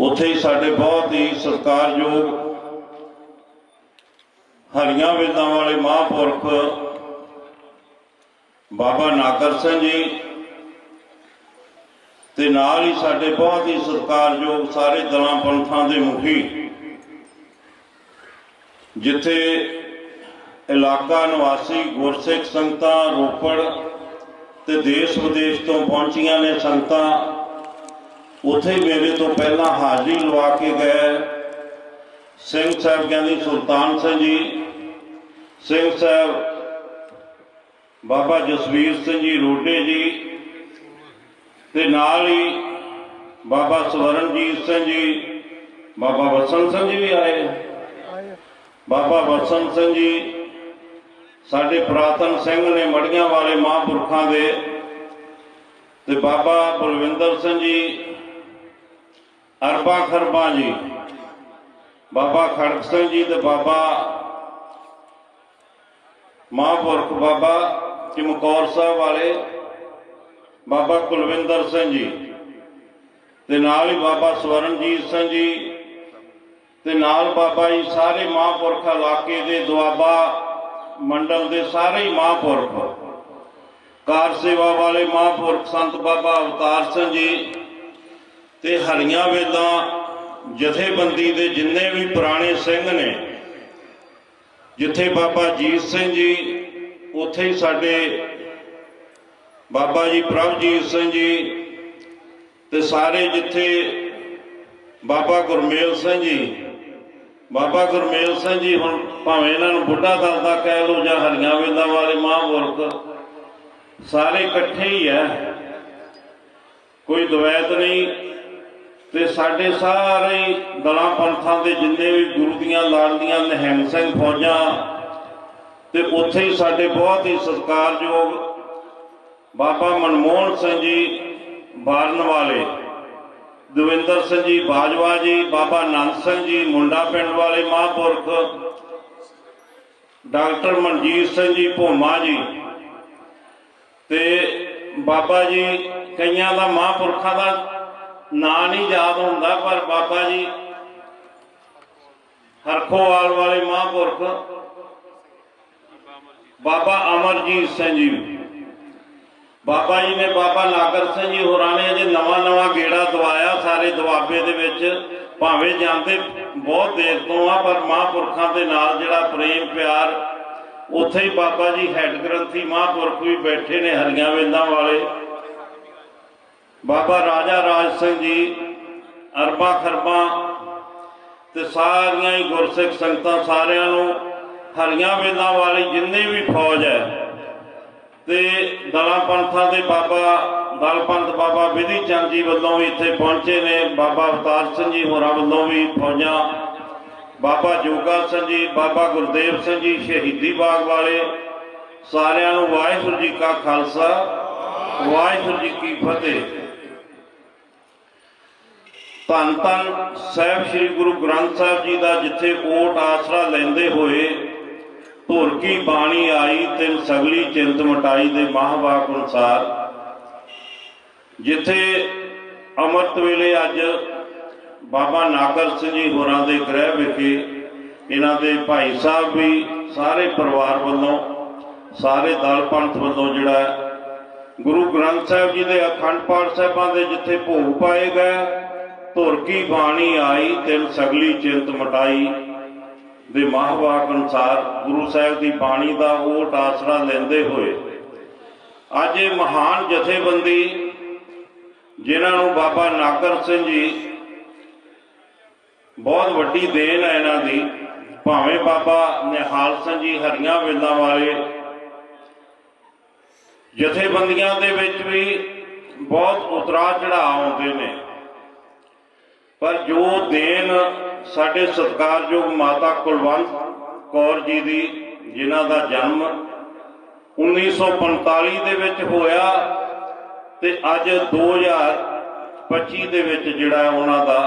ਉੱਥੇ ਹੀ ਸਾਡੇ ਬਹੁਤ ਹੀ ਸਤਿਕਾਰਯੋਗ ਹਰੀਆਂ ਵੇਦਾਂ ਵਾਲੇ ਮਹਾਂਪੁਰਖ ਬਾਬਾ ਨਾਕਰ ਸਿੰਘ ਜੀ ਤੇ ਨਾਲ ਹੀ ਸਾਡੇ ਬਹੁਤ ਹੀ ਸਤਿਕਾਰਯੋਗ ਸਾਰੇ ਦਲਾਂ ਪੰਥਾਂ ਦੇ ਮੁਖੀ, ਜਿੱਥੇ ਇਲਾਕਾ ਨਿਵਾਸੀ ਗੁਰਸਿੱਖ ਸੰਗਤਾਂ ਰੋਪੜ ਤੇ ਦੇਸ਼ ਵਿਦੇਸ਼ ਤੋਂ ਪਹੁੰਚੀਆਂ ਨੇ ਸੰਗਤਾਂ ਉੱਥੇ ਮੇਰੇ ਤੋਂ ਪਹਿਲਾਂ ਹਾਜ਼ਰੀ ਲਵਾ ਕੇ ਗਏ। ਸਿੰਘ ਸਾਹਿਬ ਗਿਆਨੀ ਸੁਲਤਾਨ ਸਿੰਘ ਜੀ, ਸਿੰਘ ਸਾਹਿਬ, ਬਾਬਾ ਜਸਵੀਰ ਸਿੰਘ ਜੀ ਰੋਡੇ ਜੀ ਤੇ ਨਾਲ ਹੀ ਬਾਬਾ ਸਵਰਨਜੀਤ ਸਿੰਘ ਜੀ, ਬਾਬਾ ਵਸਨ ਸਿੰਘ ਜੀ ਵੀ ਆਏ ਬਾਬਾ ਵਸਨ ਸਿੰਘ ਜੀ, ਸਾਡੇ ਪ੍ਰਾਤਨ ਸਿੰਘ ਨੇ ਮੜੀਆਂ ਵਾਲੇ ਮਹਾਂਪੁਰਖਾਂ ਦੇ ਤੇ ਬਾਬਾ ਬਲਵਿੰਦਰ ਸਿੰਘ ਜੀ ਅਰਬਾਂ ਖਰਬਾਂ ਜੀ। ਬਾਬਾ ਖੜਕ ਸਿੰਘ ਜੀ ਤੇ ਬਾਬਾ ਮਹਾਂਪੁਰਖ ਬਾਬਾ ਚਮਕੌਰ ਸਾਹਿਬ ਵਾਲੇ, ਬਾਬਾ ਕੁਲਵਿੰਦਰ ਸਿੰਘ ਜੀ ਤੇ ਨਾਲ ਹੀ ਬਾਬਾ ਸਵਰਨਜੀਤ ਸਿੰਘ ਜੀ ਤੇ ਨਾਲ ਬਾਬਾ ਜੀ ਸਾਰੇ ਮਹਾਂਪੁਰਖ ਇਲਾਕੇ ਦੇ ਦੁਆਬਾ ਮੰਡਲ ਦੇ ਸਾਰੇ ਹੀ ਮਹਾਂਪੁਰਖ। ਕਾਰ ਸੇਵਾ ਵਾਲੇ ਮਹਾਂਪੁਰਖ ਸੰਤ ਬਾਬਾ ਅਵਤਾਰ ਸਿੰਘ ਜੀ ਤੇ ਹਰੀਆਂ ਵੇਦਾਂ ਜਥੇਬੰਦੀ ਦੇ ਜਿੰਨੇ ਵੀ ਪੁਰਾਣੇ ਸਿੰਘ ਨੇ, ਜਿੱਥੇ ਬਾਬਾ ਜੀਤ ਸਿੰਘ ਜੀ, ਉੱਥੇ ਹੀ ਸਾਡੇ ਬਾਬਾ ਜੀ ਪ੍ਰਭਜੀਤ ਸਿੰਘ ਜੀ ਤੇ ਸਾਰੇ ਜਿੱਥੇ ਬਾਬਾ ਗੁਰਮੇਲ ਸਿੰਘ ਜੀ, ਬਾਬਾ ਗੁਰਮੇਲ ਸਿੰਘ ਜੀ ਹੁਣ ਭਾਵੇਂ ਇਹਨਾਂ ਨੂੰ ਬੁੱਢਾ ਦਲ ਦਾ ਕਹਿ ਲੋ ਜਾਂ ਹਰੀਆਂ ਵੇਦਾਂ ਵਾਲੇ ਮਹਾਂਪੁਰਖ, ਸਾਰੇ ਇਕੱਠੇ ਹੀ ਹੈ ਕੋਈ ਦਵੈਤ ਨਹੀਂ ਤੇ ਸਾਡੇ ਸਾਰੇ ਦਲਾਂ ਪੰਥਾਂ ਦੇ ਜਿੰਨੇ ਵੀ ਗੁਰੂ ਦੀਆਂ ਲਾਡਲੀਆਂ ਨਿਹੰਗ ਸਿੰਘ ਫੌਜਾਂ ਤੇ ਉੱਥੇ ਹੀ ਸਾਡੇ ਬਹੁਤ ਹੀ ਸਤਿਕਾਰਯੋਗ ਬਾਬਾ ਮਨਮੋਹਨ ਸਿੰਘ ਜੀ ਬਾਰਨ ਵਾਲੇ, ਦਵਿੰਦਰ ਸਿੰਘ ਜੀ ਬਾਜਵਾ ਜੀ, ਬਾਬਾ ਨੰਦ ਸਿੰਘ ਜੀ ਮੁੰਡਾ ਪਿੰਡ ਵਾਲੇ ਮਹਾਂਪੁਰਖ, ਡਾਕਟਰ ਮਨਜੀਤ ਸਿੰਘ ਜੀ ਭੋਮਾ ਜੀ ਤੇ ਬਾਬਾ ਜੀ ਕਈਆਂ ਦਾ ਮਹਾਂਪੁਰਖਾਂ ਦਾ ਨਾਂ ਨਹੀਂ ਯਾਦ ਹੁੰਦਾ, ਪਰ ਬਾਬਾ ਜੀ ਹਰਖੋਵਾਲ ਵਾਲੇ ਮਹਾਂਪੁਰਖ, ਬਾਬਾ ਅਮਰਜੀਤ ਸਿੰਘ ਜੀ। ਬਾਬਾ ਜੀ ਨੇ ਬਾਬਾ ਨਾਗਰ ਸਿੰਘ ਜੀ ਹੋਰਾਂ ਨੇ ਅਜੇ ਨਵਾਂ ਨਵਾਂ ਗੇੜਾ ਦਵਾਇਆ ਸਾਰੇ ਦੁਆਬੇ ਦੇ ਵਿੱਚ। ਭਾਵੇਂ ਜਾਂਦੇ ਬਹੁਤ ਦੇਰ ਤੋਂ ਆ, ਪਰ ਮਹਾਂਪੁਰਖਾਂ ਦੇ ਨਾਲ ਜਿਹੜਾ ਪ੍ਰੇਮ ਪਿਆਰ, ਉੱਥੇ ਹੀ ਬਾਬਾ ਜੀ ਹੈੱਡ ਗ੍ਰੰਥੀ ਮਹਾਂਪੁਰਖ ਵੀ ਬੈਠੇ ਨੇ ਹਰੀਆਂ ਵੇਦਾਂ ਵਾਲੇ। ਬਾਬਾ ਰਾਜਾ ਰਾਜ ਸਿੰਘ ਜੀ, ਅਰਬਾਂ ਖਰਬਾਂ ਤੇ ਸਾਰੀਆਂ ਹੀ ਗੁਰਸਿੱਖ ਸੰਗਤਾਂ ਸਾਰਿਆਂ ਨੂੰ ਹਰੀਆਂ ਵੇਲਾਂ ਵਾਲੀ ਜਿੰਨੀ ਵੀ ਫੌਜ ਹੈ ਤੇ ਦਲਾਂ ਪੰਥਾਂ ਦੇ ਬਾਬਾ, ਦਲ ਪੰਥ ਬਾਬਾ ਵਿਧੀ ਚੰਦ ਜੀ ਵੱਲੋਂ ਵੀ ਇੱਥੇ ਪਹੁੰਚੇ ਨੇ, ਬਾਬਾ ਅਵਤਾਰ ਸਿੰਘ ਜੀ ਹੋਰਾਂ ਵੱਲੋਂ ਵੀ ਫੌਜਾਂ, ਬਾਬਾ ਜੋਗਾ ਸਿੰਘ ਜੀ, ਬਾਬਾ ਗੁਰਦੇਵ ਸਿੰਘ ਜੀ, ਸ਼ਹੀਦੀ ਬਾਗ ਵਾਲੇ, ਸਾਰਿਆਂ ਨੂੰ ਵਾਹਿਗੁਰੂ ਜੀ ਕਾ ਖਾਲਸਾ, ਵਾਹਿਗੁਰੂ ਜੀ ਕੀ ਫਤਿਹ। ਧੰਨ ਧੰਨ ਸਾਹਿਬ ਸ੍ਰੀ ਗੁਰੂ ਗ੍ਰੰਥ ਸਾਹਿਬ ਜੀ ਦਾ ਜਿੱਥੇ ਓਟ ਆਸਰਾ ਲੈਂਦੇ ਹੋਏ ਧੁਰ ਕੀ ਬਾਣੀ ਆਈ ਤਿਨ ਸਗਲੀ ਚਿੰਤ ਮਟਾਈ ਦੇ ਮਹਾਵਾਕ ਅਨੁਸਾਰ, ਜਿੱਥੇ ਅੰਮ੍ਰਿਤ ਵੇਲੇ ਅੱਜ ਬਾਬਾ ਨਾਗਰ ਸਿੰਘ ਜੀ ਹੋਰਾਂ ਦੇ ਗ੍ਰਹਿ ਵਿਖੇ ਇਹਨਾਂ ਦੇ ਭਾਈ ਸਾਹਿਬ ਵੀ ਸਾਰੇ ਪਰਿਵਾਰ ਵੱਲੋਂ, ਸਾਰੇ ਦਲ ਪੰਥ ਵੱਲੋਂ ਜਿਹੜਾ ਗੁਰੂ ਗ੍ਰੰਥ ਸਾਹਿਬ ਜੀ ਦੇ ਅਖੰਡ ਪਾਠ ਸਾਹਿਬਾਂ ਦੇ ਜਿੱਥੇ ਭੋਗ ਪਾਏ ਗਏ ਧੁਰ ਕੀ ਬਾਣੀ ਆਈ, ਤਿਨ ਸਗਲੀ ਚਿੰਤ ਮਟਾਈ। ਦੇ ਮਹਾਵਾਕ ਅਨੁਸਾਰ ਗੁਰੂ ਸਾਹਿਬ ਦੀ ਬਾਣੀ ਦਾ ਉਹ ਆਸਰਾ ਲੈਂਦੇ ਹੋਏ, ਅੱਜ ਇਹ ਮਹਾਨ ਜਥੇਬੰਦੀ, ਜਿਨ੍ਹਾਂ ਨੂੰ ਬਾਬਾ ਨਾਗਰ ਸਿੰਘ ਜੀ ਬਹੁਤ ਵੱਡੀ ਦੇਣ ਹੈ ਇਹਨਾਂ ਦੀ, ਭਾਵੇਂ ਬਾਬਾ ਨਿਹਾਲ ਸਿੰਘ ਜੀ ਹਰੀਆਂ ਵੇਲਾਂ ਵਾਲੇ ਜਥੇਬੰਦੀਆਂ ਦੇ ਵਿੱਚ ਵੀ ਬਹੁਤ ਉਤਰਾ ਚੜਾਅ ਆਉਂਦੇ ਨੇ। ਪਰ ਜੋ ਦੇਣ ਸਾਡੇ ਸਤਿਕਾਰਯੋਗ ਮਾਤਾ ਕੁਲਵੰਤ ਕੌਰ ਜੀ ਦੀ, ਜਿਨ੍ਹਾਂ ਦਾ ਜਨਮ 1945 ਦੇ ਵਿੱਚ ਹੋਇਆ ਤੇ ਅੱਜ 2025 ਦੇ ਵਿੱਚ ਜਿਹੜਾ ਉਹਨਾਂ ਦਾ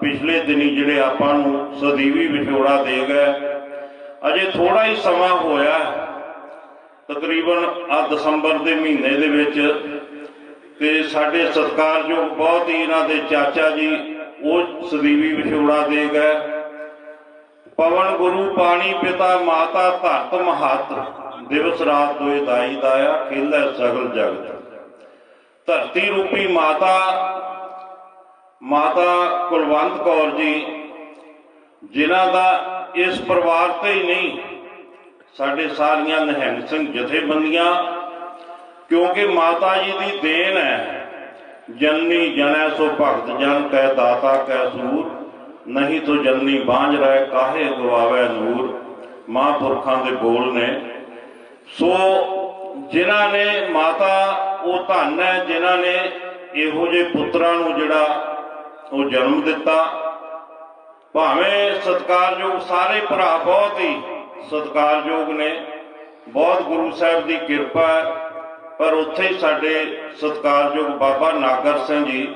ਪਿਛਲੇ ਦਿਨੀ ਜਿਹੜੇ ਆਪਾਂ ਨੂੰ ਸਦੀਵੀ ਵਿਛੋੜਾ ਦੇ ਗਏ। ਅਜੇ ਥੋੜਾ ਹੀ ਸਮਾਂ ਹੋਇਆ, ਤਕਰੀਬਨ ਆ ਦਸੰਬਰ ਦੇ ਮਹੀਨੇ ਦੇ ਵਿੱਚ ਤੇ ਸਾਡੇ ਸਤਿਕਾਰਯੋਗ ਬਹੁਤ ਹੀ ਇਹਨਾਂ ਦੇ ਚਾਚਾ ਜੀ ਉਹ ਸਦੀਵੀ ਵਿਛੋੜਾ ਦੇ ਗਏ। ਪਵਨ ਗੁਰੂ, ਪਾਣੀ ਪਿਤਾ, ਮਾਤਾ, ਧਰਤ ਮਹਤ ਦਿਵਸ ਰਾਤ ਦੋਏ ਦਾਈ ਦਾਇਆ, ਖੇਲੇ ਸਗਲ ਜਗਤ ਧਰਤੀ ਰੂਪੀ ਮਾਤਾ ਮਾਤਾ ਕੁਲਵੰਤ ਕੌਰ ਜੀ, ਜਿਨ੍ਹਾਂ ਦਾ ਇਸ ਪਰਿਵਾਰ ਤੇ ਹੀ ਨਹੀਂ, ਸਾਡੇ ਸਾਰੀਆਂ ਨਿਹੰਗ ਸਿੰਘ ਜਥੇਬੰਦੀਆਂ, ਕਿਉਂਕਿ ਮਾਤਾ ਜੀ ਦੀ ਦੇਣ ਹੈ। ਜਨਨੀ ਜਨੈ ਸੋ ਭਗਤ ਜਨ ਕੈ ਦਾਤਾ ਕੈ ਸੂਰ, ਨਹੀਂ ਤੋ ਜਨਨੀ ਬਾਂਝ ਰਹਿ ਕਾਹੇ ਗਵਾਵੇ ਨੂਰ। ਮਹਾਂਪੁਰਖਾਂ ਦੇ ਬੋਲ ਨੇ, ਸੋ ਜਿਨ੍ਹਾਂ ਨੇ ਮਾਤਾ ਉਹ ਧੰਨ ਹੈ, ਜਿਨ੍ਹਾਂ ਨੇ ਇਹੋ ਜਿਹੇ ਪੁੱਤਰਾਂ ਨੂੰ ਜਿਹੜਾ ਉਹ ਜਨਮ ਦਿੱਤਾ। ਭਾਵੇਂ ਸਤਿਕਾਰਯੋਗ ਸਾਰੇ ਭਰਾ ਬਹੁਤ ਹੀ ਸਤਿਕਾਰਯੋਗ ਨੇ, ਬਹੁਤ ਗੁਰੂ ਸਾਹਿਬ ਦੀ ਕਿਰਪਾ ਹੈ। ਪਰ ਉੱਥੇ ਹੀ ਸਾਡੇ ਸਤਿਕਾਰਯੋਗ ਬਾਬਾ ਨਾਗਰ ਸਿੰਘ ਜੀ,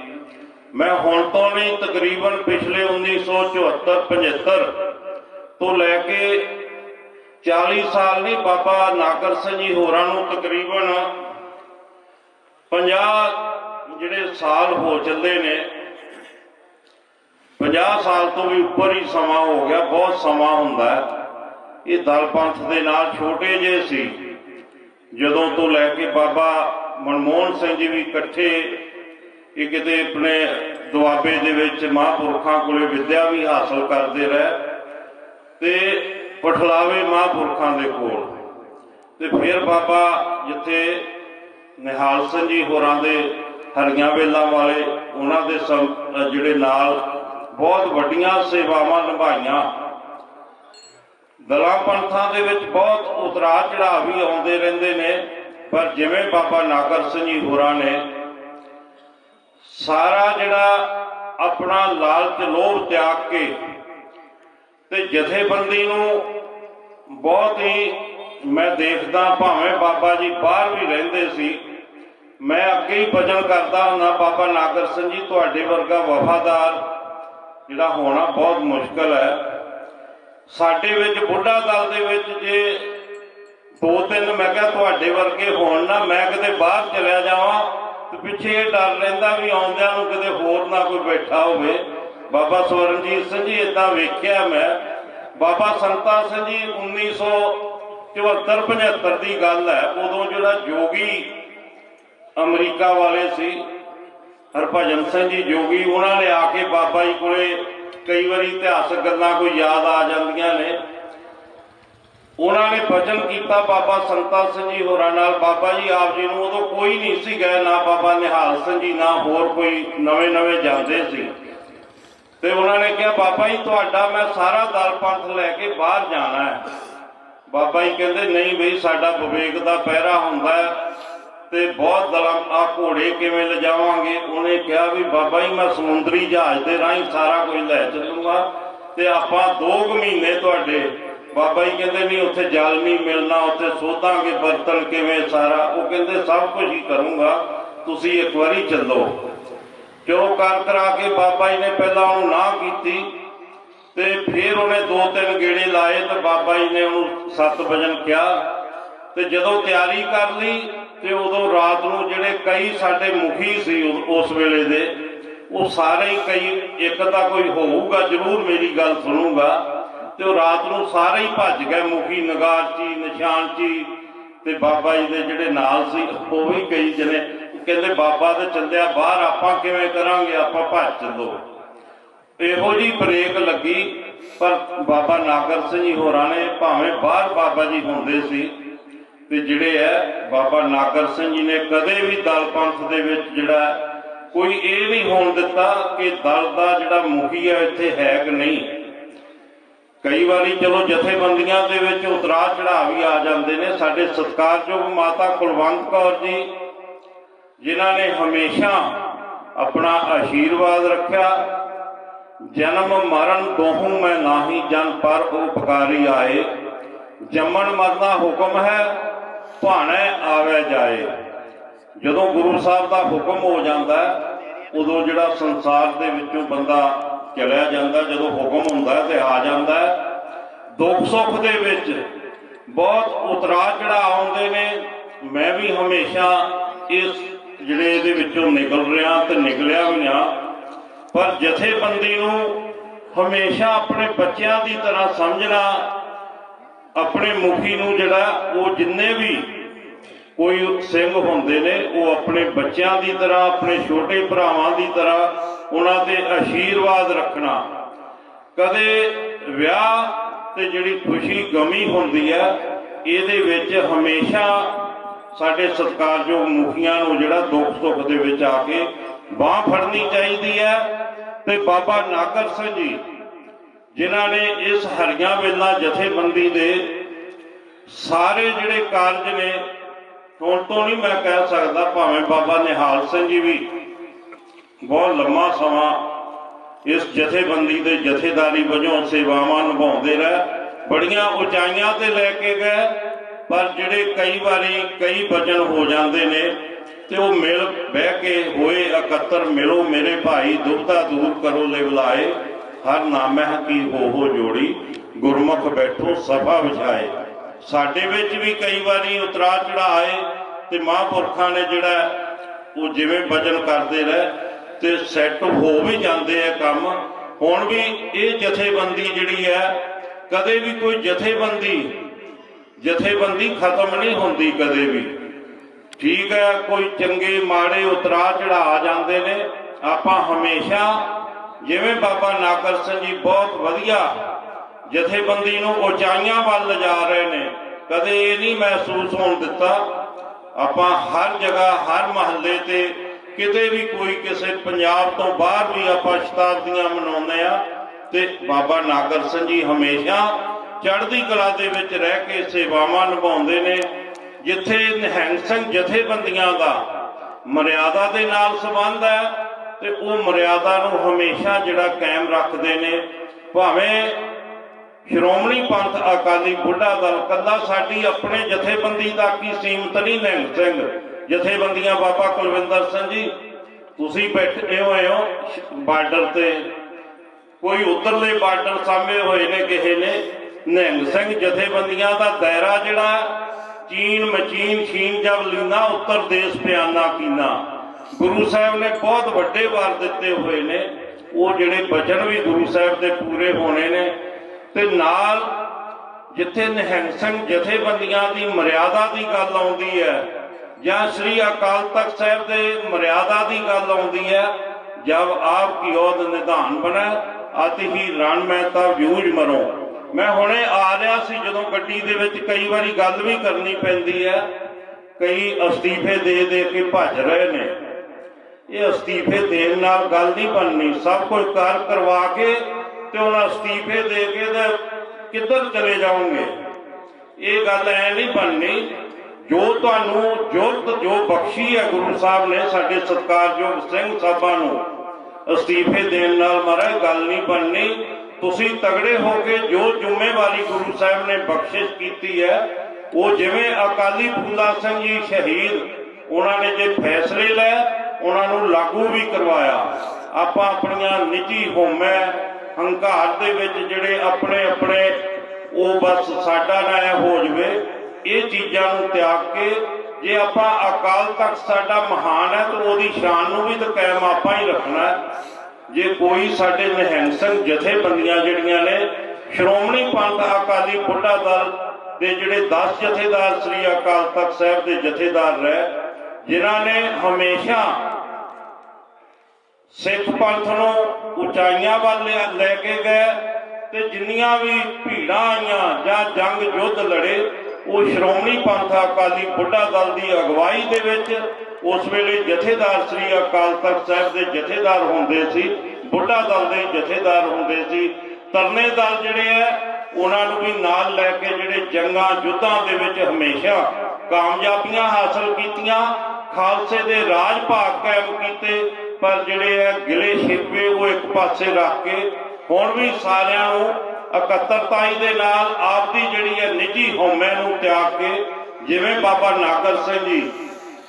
ਮੈਂ ਹੁਣ ਤੋਂ ਨਹੀਂ ਤਕਰੀਬਨ ਪਿਛਲੇ 1974 75 ਤੋਂ ਲੈ ਕੇ 40 ਸਾਲ ਨਹੀਂ ਬਾਬਾ ਨਾਗਰ ਸਿੰਘ ਜੀ ਹੋਰਾਂ ਨੂੰ ਤਕਰੀਬਨ 50 ਜਿਹੜੇ ਸਾਲ ਹੋ ਚੱਲੇ ਨੇ 50 ਸਾਲ ਤੋਂ ਵੀ ਉੱਪਰ ਹੀ ਸਮਾਂ ਹੋ ਗਿਆ, ਬਹੁਤ ਸਮਾਂ ਹੁੰਦਾ। ਹੈ ਇਹ ਦਲ ਪੰਥ ਦੇ ਨਾਲ ਛੋਟੇ ਜਿਹੇ ਸੀ। ਜਦੋਂ ਤੋਂ ਲੈ ਕੇ ਬਾਬਾ ਮਨਮੋਹਨ ਸਿੰਘ ਜੀ ਵੀ ਇਕੱਠੇ ਇਹ ਕਿਤੇ ਆਪਣੇ ਦੁਆਬੇ ਦੇ ਵਿੱਚ ਮਹਾਂਪੁਰਖਾਂ ਕੋਲੇ ਵਿੱਦਿਆ ਵੀ ਹਾਸਲ ਕਰਦੇ ਰਹੇ ਤੇ ਪਠਲਾਵੇ ਮਹਾਂਪੁਰਖਾਂ ਦੇ ਕੋਲ। ਤੇ ਫਿਰ ਬਾਬਾ ਜਿੱਥੇ ਨਿਹਾਲ ਸਿੰਘ ਜੀ ਹੋਰਾਂ ਦੇ ਹਰੀਆਂ ਵੇਲਾਂ ਵਾਲੇ, ਉਹਨਾਂ ਦੇ ਸੰ- ਜਿਹੜੇ ਨਾਲ ਬਹੁਤ ਵੱਡੀਆਂ ਸੇਵਾਵਾਂ ਨਿਭਾਈਆਂ ਦਲਾਂ ਪੰਥਾਂ ਦੇ ਵਿੱਚ ਬਹੁਤ ਉਤਰਾ ਚੜਾਅ ਵੀ ਆਉਂਦੇ ਰਹਿੰਦੇ ਨੇ, ਪਰ ਜਿਵੇਂ ਬਾਬਾ ਨਾਗਰ ਸਿੰਘ ਜੀ ਹੋਰਾਂ ਨੇ ਸਾਰਾ ਜਿਹੜਾ ਆਪਣਾ ਲਾਲਚ ਲੋਭ ਤਿਆਗ ਕੇ ਤੇ ਜਥੇਬੰਦੀ ਨੂੰ ਬਹੁਤ ਹੀ ਮੈਂ ਦੇਖਦਾ ਭਾਵੇਂ ਬਾਬਾ ਜੀ ਬਾਹਰ ਵੀ ਰਹਿੰਦੇ ਸੀ, ਮੈਂ ਅੱਗੇ ਹੀ ਭਜਨ ਕਰਦਾ ਹੁੰਦਾ ਬਾਬਾ ਨਾਗਰ ਸਿੰਘ ਜੀ ਤੁਹਾਡੇ ਵਰਗਾ ਵਫਾਦਾਰ ਜਿਹੜਾ ਹੋਣਾ ਬਹੁਤ ਮੁਸ਼ਕਲ ਹੈ। ਸਾਡੇ ਵਿੱਚ ਬੁੱਢਾ ਦਲ ਦੇ ਵਿੱਚ ਜੇ ਦੋ ਤਿੰਨ ਮੈਂ ਕਿਹਾ ਤੁਹਾਡੇ ਵਰਗੇ ਹੋਣ ਨਾ, ਮੈਂ ਕਿਤੇ ਬਾਹਰ ਚਲਿਆ ਜਾਵਾਂ ਤੇ ਪਿੱਛੇ ਇਹ ਡਰ ਰਹਿੰਦਾ ਵੀ ਆਉਂਦਿਆਂ ਨੂੰ ਕਿਤੇ ਹੋਰ ਨਾ ਕੋਈ ਬੈਠਾ ਹੋਵੇ। ਬਾਬਾ ਸਵਰਨਜੀਤ ਸਿੰਘ ਜੀ ਇਦਾਂ ਵੇਖਿਆ ਮੈਂ। ਬਾਬਾ ਸੰਤਾ ਸਿੰਘ ਜੀ 1974 75 ਦੀ ਗੱਲ ਹੈ। ਉਦੋਂ ਜਿਹੜਾ ਜੋਗੀ ਅਮਰੀਕਾ ਵਾਲੇ ਸੀ, ਹਰਭਜਨ ਸਿੰਘ ਜੀ ਜੋਗੀ, ਉਹਨਾਂ ਨੇ ਆ ਕੇ ਬਾਬਾ ਜੀ ਕੋਲੇ ਕਈ ਵਾਰੀ ਇਤਿਹਾਸਕ ਗੱਲਾਂ ਕੋਈ ਯਾਦ ਆ ਜਾਂਦੀਆਂ ਨੇ। ਉਹਨਾਂ ਨੇ ਭਜਨ ਕੀਤਾ ਬਾਬਾ ਸੰਤਾ ਸਿੰਘ ਜੀ ਹੋਰਾਂ ਨਾਲ। ਬਾਬਾ ਜੀ ਆਪ ਜੀ ਨੂੰ ਉਦੋਂ ਕੋਈ ਨਹੀਂ ਸੀ ਗਏ, ਨਾ ਬਾਬਾ ਨਿਹਾਲ ਸਿੰਘ ਜੀ, ਨਾ ਹੋਰ ਕੋਈ ਨਵੇਂ ਨਵੇਂ ਜਾਂਦੇ ਸੀ। ਤੇ ਉਹਨਾਂ ਨੇ ਕਿਹਾ, ਬਾਬਾ ਜੀ, ਤੁਹਾਡਾ ਮੈਂ ਸਾਰਾ ਦਲ ਪੰਥ ਲੈ ਕੇ ਬਾਹਰ ਜਾਣਾ ਹੈ। ਬਾਬਾ ਜੀ ਕਹਿੰਦੇ, ਨਹੀਂ ਬਈ, ਸਾਡਾ ਵਿਵੇਕ ਦਾ ਪਹਿਰਾ ਹੁੰਦਾ ਹੈ। ਤੇ ਬਹੁਤ ਦਲਾਂ ਆ ਘੋੜੇ ਕਿਵੇਂ ਲਿਜਾਵਾਂਗੇ? ਉਹਨੇ ਕਿਹਾ ਵੀ ਬਾਬਾ ਜੀ, ਮੈਂ ਸਮੁੰਦਰੀ ਜਹਾਜ਼ ਦੇ ਰਾਹੀਂ ਸਾਰਾ ਕੁਝ ਲੈ ਚੱਲੂਗਾ ਤੇ ਆਪਾਂ 2 ਮਹੀਨੇ ਤੁਹਾਡੇ, ਬਾਬਾ ਜੀ ਕਹਿੰਦੇ ਨਹੀਂ ਉੱਥੇ ਜਲ ਨਹੀਂ ਮਿਲਣਾ, ਉੱਥੇ ਸੋਧਾਂਗੇ ਬਰਤਨ ਕਿਵੇਂ ਸਾਰਾ, ਉਹ ਕਹਿੰਦੇ ਸਭ ਕੁਝ ਹੀ ਕਰੂੰਗਾ, ਤੁਸੀਂ ਇੱਕ ਵਾਰੀ ਚੱਲੋ। ਚਲੋ ਕਰ ਕਰਾ ਕੇ ਬਾਬਾ ਜੀ ਨੇ ਪਹਿਲਾਂ ਉਹਨੂੰ ਨਾ ਕੀਤੀ ਤੇ ਫਿਰ ਉਹਨੇ ਦੋ ਤਿੰਨ ਗੇੜੇ ਲਾਏ ਤੇ ਬਾਬਾ ਜੀ ਨੇ ਉਹਨੂੰ ਸੱਤ ਵਜਨ ਕਿਹਾ ਤੇ ਜਦੋਂ ਤਿਆਰੀ ਕਰ ਲਈ ਤੇ ਉਦੋਂ ਰਾਤ ਨੂੰ ਜਿਹੜੇ ਕਈ ਸਾਡੇ ਮੁਖੀ ਸੀ ਉਸ- ਵੇਲੇ ਦੇ, ਉਹ ਸਾਰੇ ਕਈ ਇੱਕ ਤਾਂ ਕੋਈ ਹੋਊਗਾ, ਜ਼ਰੂਰ ਮੇਰੀ ਗੱਲ ਸੁਣੂਗਾ। ਤੇ ਉਹ ਰਾਤ ਨੂੰ ਸਾਰੇ ਹੀ ਭੱਜ ਗਏ ਮੁਖੀ ਨਗਾਰਚੀ, ਨਿਸ਼ਾਨਚੀ ਤੇ ਬਾਬਾ ਜੀ ਦੇ ਜਿਹੜੇ ਨਾਲ ਸੀ, ਉਹ ਵੀ ਕਈ ਜਣੇ ਕਹਿੰਦੇ ਬਾਬਾ ਤੇ ਚੱਲਿਆ, ਬਾਹਰ ਆਪਾਂ ਕਿਵੇਂ ਕਰਾਂਗੇ? ਆਪਾਂ ਭੱਜ ਚੱਲੋ। ਇਹੋ ਜੀ ਬ੍ਰੇਕ ਲੱਗੀ, ਪਰ ਬਾਬਾ ਨਾਗਰ ਸਿੰਘ ਜੀ ਹੋਰਾਂ ਨੇ ਭਾਵੇਂ ਬਾਹਰ ਬਾਬਾ ਜੀ ਹੁੰਦੇ ਸੀ ਤੇ ਜਿਹੜੇ ਹੈ ਬਾਬਾ ਨਾਗਰ ਸਿੰਘ ਜੀ ਨੇ ਕਦੇ ਵੀ ਦਲ ਪੰਥ ਦੇ ਵਿੱਚ ਜਿਹੜਾ ਕੋਈ ਇਹ ਨਹੀਂ ਹੋਣ ਦਿੱਤਾ ਕਿ ਦਲ ਦਾ ਜਿਹੜਾ ਮੁਖੀ ਹੈ ਇੱਥੇ ਹੈ ਕਿ ਨਹੀਂ। ਕਈ ਵਾਰੀ ਚਲੋ ਜਥੇਬੰਦੀਆਂ ਦੇ ਵਿੱਚ ਉਤਰਾ ਚੜਾਅ ਵੀ ਆ ਜਾਂਦੇ ਨੇ। ਸਾਡੇ ਸਤਿਕਾਰਯੋਗ ਮਾਤਾ ਕੁਲਵੰਤ ਕੌਰ ਜੀ, ਜਿਨ੍ਹਾਂ ਨੇ ਹਮੇਸ਼ਾ ਆਪਣਾ ਆਸ਼ੀਰਵਾਦ ਰੱਖਿਆ। ਜਨਮ ਮਰਨ ਦੋਹੂ ਮੈਂ ਨਾਹੀ ਜਨ ਪਰ ਉਪਕਾਰੀ ਆਏ। ਜੰਮਣ ਮਰਨਾ ਹੁਕਮ ਹੈ ਭਾਣੇ ਆਵੇ ਜਾਏ। ਜਦੋਂ ਗੁਰੂ ਸਾਹਿਬ ਦਾ ਹੁਕਮ ਹੋ ਜਾਂਦਾ, ਉਦੋਂ ਜਿਹੜਾ ਸੰਸਾਰ ਦੇ ਵਿੱਚੋਂ ਬੰਦਾ ਚਲਿਆ ਜਾਂਦਾ, ਜਦੋਂ ਹੁਕਮ ਹੁੰਦਾ ਤੇ ਆ ਜਾਂਦਾ ਦੁੱਖ ਸੁੱਖ ਦੇ ਵਿੱਚ ਬਹੁਤ ਉਤਰਾ ਜਿਹੜਾ ਆਉਂਦੇ ਨੇ। ਮੈਂ ਵੀ ਹਮੇਸ਼ਾ ਇਸ ਜਿਹੜੇ ਇਹਦੇ ਵਿੱਚੋਂ ਨਿਕਲ ਰਿਹਾ ਤੇ ਨਿਕਲਿਆ ਵੀ ਹਾਂ। ਪਰ ਜਥੇਬੰਦੀ ਨੂੰ ਹਮੇਸ਼ਾ ਆਪਣੇ ਬੱਚਿਆਂ ਦੀ ਤਰ੍ਹਾਂ ਸਮਝਣਾ ਆਪਣੇ ਮੁਖੀ ਨੂੰ ਜਿਹੜਾ ਉਹ ਜਿੰਨੇ ਵੀ ਕੋਈ ਸਿੰਘ ਹੁੰਦੇ ਨੇ, ਉਹ ਆਪਣੇ ਬੱਚਿਆਂ ਦੀ ਤਰ੍ਹਾਂ, ਆਪਣੇ ਛੋਟੇ ਭਰਾਵਾਂ ਦੀ ਤਰ੍ਹਾਂ ਉਹਨਾਂ ਤੇ ਆਸ਼ੀਰਵਾਦ ਰੱਖਣਾ। ਕਦੇ ਵਿਆਹ ਤੇ ਜਿਹੜੀ ਖੁਸ਼ੀ ਗਮੀ ਹੁੰਦੀ ਹੈ, ਇਹਦੇ ਵਿੱਚ ਹਮੇਸ਼ਾ ਸਾਡੇ ਸਤਿਕਾਰਯੋਗ ਮੁਖੀਆਂ ਨੂੰ ਜਿਹੜਾ ਦੁੱਖ ਸੁੱਖ ਦੇ ਵਿੱਚ ਆ ਕੇ ਬਾਹ ਫੜਨੀ ਚਾਹੀਦੀ ਹੈ। ਤੇ ਬਾਬਾ ਨਾਗਰ ਸਿੰਘ ਜੀ ਜਿਨ੍ਹਾਂ ਨੇ ਇਸ ਹਰੀਆਂ ਵੇਲਾ ਜਥੇਬੰਦੀ ਦੇ ਸਾਰੇ ਜਿਹੜੇ ਕਾਰਜ ਨੇ, ਹੁਣ ਤੋਂ ਨਹੀਂ ਮੈਂ ਕਹਿ ਸਕਦਾ, ਭਾਵੇਂ ਬਾਬਾ ਨਿਹਾਲ ਸਿੰਘ ਜੀ ਵੀ ਬਹੁਤ ਲੰਮਾ ਸਮਾਂ ਇਸ ਜਥੇਬੰਦੀ ਦੇ ਜਥੇਦਾਰੀ ਵਜੋਂ ਸੇਵਾਵਾਂ ਨਿਭਾਉਂਦੇ ਰਹੇ, ਬੜੀਆਂ ਉਚਾਈਆਂ ਤੇ ਲੈ ਕੇ ਗਏ, ਪਰ ਜਿਹੜੇ ਕਈ ਵਾਰੀ ਕਈ ਵਚਨ ਹੋ ਜਾਂਦੇ ਨੇ ਤੇ ਉਹ ਮਿਲ ਬਹਿ ਕੇ ਹੋਏ, ਇਕੱਤਰ ਮਿਲੋ ਮੇਰੇ ਭਾਈ ਦੁਬਦਾ ਦੂਰ ਕਰੋ ਲੈ ਬੁਲਾਏ ਹਰ ਨਾਮਹਿ ਕੀ ਹੋ ਜੋੜੀ, ਗੁਰਮੁਖ ਬੈਠੋ ਸਭਾ ਵਿਛਾਏ। ਸਾਡੇ ਵਿੱਚ ਵੀ ਕਈ ਵਾਰੀ ਉਤਰਾ ਚੜਾਏ ਤੇ ਮਹਾਂਪੁਰਖਾਂ ਨੇ ਜਿਹੜਾ ਉਹ ਜਿਵੇਂ ਵਚਨ ਕਰਦੇ ਰਹੇ ਤੇ ਸੈੱਟ ਹੋ ਵੀ ਜਾਂਦੇ ਆ ਕੰਮ। ਹੁਣ ਵੀ ਇਹ ਜਥੇਬੰਦੀ ਜਿਹੜੀ ਹੈ, ਕਦੇ ਵੀ ਕੋਈ ਜਥੇਬੰਦੀ ਜਥੇਬੰਦੀ ਖਤਮ ਨਹੀਂ ਹੁੰਦੀ ਕਦੇ ਵੀ। ਠੀਕ ਹੈ, ਕੋਈ ਚੰਗੇ ਮਾੜੇ ਉਤਰਾ ਚੜਾ ਜਾਂਦੇ ਨੇ, ਆਪਾਂ ਹਮੇਸ਼ਾ ਜਿਵੇਂ ਬਾਬਾ ਨਾਗਰ ਸਿੰਘ ਜੀ ਬਹੁਤ ਵਧੀਆ ਜਥੇਬੰਦੀ ਨੂੰ ਉਚਾਈਆਂ ਵੱਲ ਲਿਜਾ ਰਹੇ ਨੇ, ਕਦੇ ਇਹ ਨਹੀਂ ਮਹਿਸੂਸ ਹੋਣ ਦਿੱਤਾ, ਆਪਾਂ ਹਰ ਜਗ੍ਹਾ, ਹਰ ਮਹੱਲੇ ਤੇ ਕਿਤੇ ਵੀ ਕੋਈ ਕਿਸੇ ਪੰਜਾਬ ਤੋਂ ਬਾਹਰ ਵੀ ਆਪਾਂ ਸ਼ਤਾਬਦੀਆਂ ਮਨਾਉਂਦੇ ਆ ਤੇ ਬਾਬਾ ਨਾਗਰ ਸਿੰਘ ਜੀ ਹਮੇਸ਼ਾ ਚੜ੍ਹਦੀ ਕਲਾ ਦੇ ਵਿੱਚ ਰਹਿ ਕੇ ਸੇਵਾਵਾਂ ਨਿਭਾਉਂਦੇ ਨੇ, ਜਿੱਥੇ ਨਿਹੰਗ ਸਿੰਘ ਜਥੇਬੰਦੀਆਂ ਦਾ ਮਰਿਆਦਾ ਦੇ ਨਾਲ ਸੰਬੰਧ ਹੈ ਤੇ ਉਹ ਮਰਿਆਦਾ ਨੂੰ ਹਮੇਸ਼ਾ ਜਿਹੜਾ ਕਾਇਮ ਰੱਖਦੇ ਨੇ। ਭਾਵੇਂ ਸ਼੍ਰੋਮਣੀ ਪੰਥ ਅਕਾਲੀ ਬੁੱਢਾ ਦਲ ਕੱਲਾ ਸਾਡੀ ਆਪਣੇ ਜਥੇਬੰਦੀ ਤੱਕ ਹੀ ਸੀਮਤ ਨਹੀਂ ਨਿਹੰਗ ਸਿੰਘ? ਜਥੇਬੰਦੀਆਂ ਬਾਬਾ ਕੁਲਵਿੰਦਰ ਸਿੰਘ ਜੀ, ਤੁਸੀਂ ਬੈਠੇ ਹੋਏ ਹੋ ਬਾਰਡਰ ਤੇ। ਕੋਈ ਉਧਰਲੇ ਬਾਰਡਰ ਸਾਹਮਣੇ ਹੋਏ ਨੇ ਕਿਸੇ ਨੇ। ਨਿਹੰਗ ਸਿੰਘ ਜਥੇਬੰਦੀਆਂ ਦਾ ਦਾਇਰਾ ਜਿਹੜਾ ਚੀਨ ਮਚੀਨ ਛੀਨ ਜਬ ਲੀਨਾ ਉੱਤਰ ਦੇਸ਼ ਪਿਆਨਾ ਕੀਨਾ। ਗੁਰੂ ਸਾਹਿਬ ਨੇ ਬਹੁਤ ਵੱਡੇ ਵਾਰ ਦਿੱਤੇ ਹੋਏ ਨੇ। ਉਹ ਜਿਹੜੇ ਬਚਨ ਵੀ ਗੁਰੂ ਸਾਹਿਬ ਦੇ ਪੂਰੇ ਹੋਣੇ ਨੇ। ਤੇ ਨਾਲ ਜਿੱਥੇ ਨਿਹੰਗ ਸਿੰਘ ਜਥੇਬੰਦੀਆਂ ਦੀ ਮਰਿਆਦਾ ਦੀ ਗੱਲ ਆਉਂਦੀ ਹੈ ਜਾਂ ਸ੍ਰੀ ਅਕਾਲ ਤਖਤ ਸਾਹਿਬ ਦੇ ਮਰਿਆਦਾ ਦੀ ਗੱਲ ਆਉਂਦੀ ਹੈ, ਜਬ ਆਪ ਕੀ ਔਦ ਨਿਧਾਨ ਬਣਾ, ਅਤਿ ਹੀ ਰਣ ਮੈਂ ਤਾਂ ਵਿਊਜ ਮਰੋ ਮੈਂ ਹੁਣੇ ਆ ਰਿਹਾ ਸੀ, ਜਦੋਂ ਗੱਡੀ ਦੇ ਵਿੱਚ ਕਈ ਵਾਰੀ ਗੱਲ ਵੀ ਕਰਨੀ ਪੈਂਦੀ ਹੈ। ਕਈ ਅਸਤੀਫੇ ਦੇ ਦੇ ਕੇ ਭੱਜ ਰਹੇ ਨੇ। ਇਹ ਅਸਤੀਫੇ ਦੇਣ ਨਾਲ ਗੱਲ ਨਹੀਂ ਬਣਨੀ। ਸਭ ਕੁਝ ਕਾਰ ਕਰਵਾ ਕੇ ਤੇ ਉਹਨਾਂ ਅਸਤੀਫੇ ਦੇ ਕੇ ਤੇ ਕਿੱਧਰ ਚਲੇ ਜਾਓਗੇ? ਇਹ ਗੱਲ ਐ ਨਹੀਂ ਬਣਨੀ। ਜੋ ਤੁਹਾਨੂੰ ਜੁਰਤ, ਜੋ ਬਖਸ਼ੀ ਹੈ ਗੁਰੂ ਸਾਹਿਬ ਨੇ ਸਾਡੇ ਸਤਿਕਾਰਯੋਗ ਸਿੰਘ ਸਾਹਿਬਾਂ ਨੂੰ, ਅਸਤੀਫੇ ਦੇਣ ਨਾਲ ਮਹਾਰਾਜ ਗੱਲ ਨਹੀਂ ਬਣਨੀ। ਤੁਸੀਂ ਤਗੜੇ ਹੋ ਕੇ ਜੋ ਜ਼ਿੰਮੇਵਾਰੀ ਗੁਰੂ ਸਾਹਿਬ ਨੇ ਬਖਸ਼ਿਸ਼ ਕੀਤੀ ਹੈ, ਉਹ ਜਿਵੇਂ ਅਕਾਲੀ ਫੂਲਾ ਸਿੰਘ ਜੀ ਸ਼ਹੀਦ, ਉਹਨਾਂ ਨੇ ਜੇ ਫੈਸਲੇ ਲਏ ਉਹਨਾਂ ਨੂੰ ਲਾਗੂ ਵੀ ਕਰਵਾਇਆ। ਆਪਾਂ ਆਪਣੀਆਂ ਨਿੱਜੀ ਹੋਮੈ ਹੰਕਾਰ ਦੇ ਵਿੱਚ ਜਿਹੜੇ ਆਪਣੇ ਆਪਣੇ ਉਹ ਬਸ ਸਾਡਾ ਨਾ ਹੋ ਜਵੇ, ਇਹ ਚੀਜ਼ਾਂ ਨੂੰ ਤਿਆਗ ਕੇ ਜੇ ਆਪਾਂ ਅਕਾਲ ਤਖਤ ਸਾਡਾ ਮਹਾਨ ਹੈ ਤਾਂ ਉਹਦੀ ਸ਼ਾਨ ਨੂੰ ਵੀ ਤਾਂ ਕਾਇਮ ਆਪਾਂ ਹੀ ਰੱਖਣਾ ਜੇ ਕੋਈ ਸਾਡੇ ਨਿਹੰਗ ਸਿੰਘ ਜਥੇਬੰਦੀਆਂ ਜਿਹੜੀਆਂ ਨੇ, ਸ਼੍ਰੋਮਣੀ ਪੰਥ ਅਕਾਲੀ ਬੁੱਢਾ ਦਲ ਦੇ ਜਿਹੜੇ 10 ਜਥੇਦਾਰ ਸ੍ਰੀ ਅਕਾਲ ਤਖਤ ਸਾਹਿਬ ਦੇ ਜਥੇਦਾਰ ਰਹੇ, ਜਿਨ੍ਹਾਂ ਨੇ ਹਮੇਸ਼ਾ ਸਿੱਖ ਪੰਥ ਨੂੰ ਉਚਾਈਆਂ ਵੱਲ ਲੈ ਕੇ ਗਏ ਤੇ ਜਿੰਨੀਆਂ ਵੀ ਭੀੜਾਂ ਆਈਆਂ ਜਾਂ ਜੰਗ ਯੁੱਧ ਲੜੇ, ਉਹ ਸ਼੍ਰੋਮਣੀ ਪੰਥ ਅਕਾਲੀ ਬੁੱਢਾ ਦਲ ਦੀ ਅਗਵਾਈ ਦੇ ਵਿੱਚ ਉਸ ਵੇਲੇ ਜਥੇਦਾਰ ਸ੍ਰੀ ਅਕਾਲ ਤਖਤ ਸਾਹਿਬ ਦੇ ਜਥੇਦਾਰ ਹੁੰਦੇ ਸੀ, ਬੁੱਢਾ ਦਲ ਦੇ ਜਥੇਦਾਰ ਹੁੰਦੇ ਸੀ। ਤਰਨੇ ਦਲ ਜਿਹੜੇ ਆ ਉਹਨਾਂ ਨੂੰ ਵੀ ਨਾਲ ਲੈ ਕੇ ਜਿਹੜੇ ਜੰਗਾਂ ਯੁੱਧਾਂ ਦੇ ਵਿੱਚ ਹਮੇਸ਼ਾ ਕਾਮਯਾਬੀਆਂ ਹਾਸਲ ਕੀਤੀਆਂ, ਖਾਲਸੇ ਦੇ ਰਾਜ ਭਾਗ ਕਾਇਮ ਕੀਤੇ ਪਰ ਜਿਹੜੇ ਆ ਗਿਲੇ ਸ਼ਿਕਵੇ ਉਹ ਇੱਕ ਪਾਸੇ ਰੱਖ ਕੇ ਹੁਣ ਵੀ ਸਾਰਿਆਂ ਨੂੰ ਇਕੱਤਰਤਾਈ ਦੇ ਨਾਲ ਆਪਦੀ ਜਿਹੜੀ ਹੈ ਨਿੱਜੀ ਹਉਮੈ ਨੂੰ ਤਿਆਗ ਕੇ, ਜਿਵੇਂ ਬਾਬਾ ਨਾਗਰ ਸਿੰਘ ਜੀ,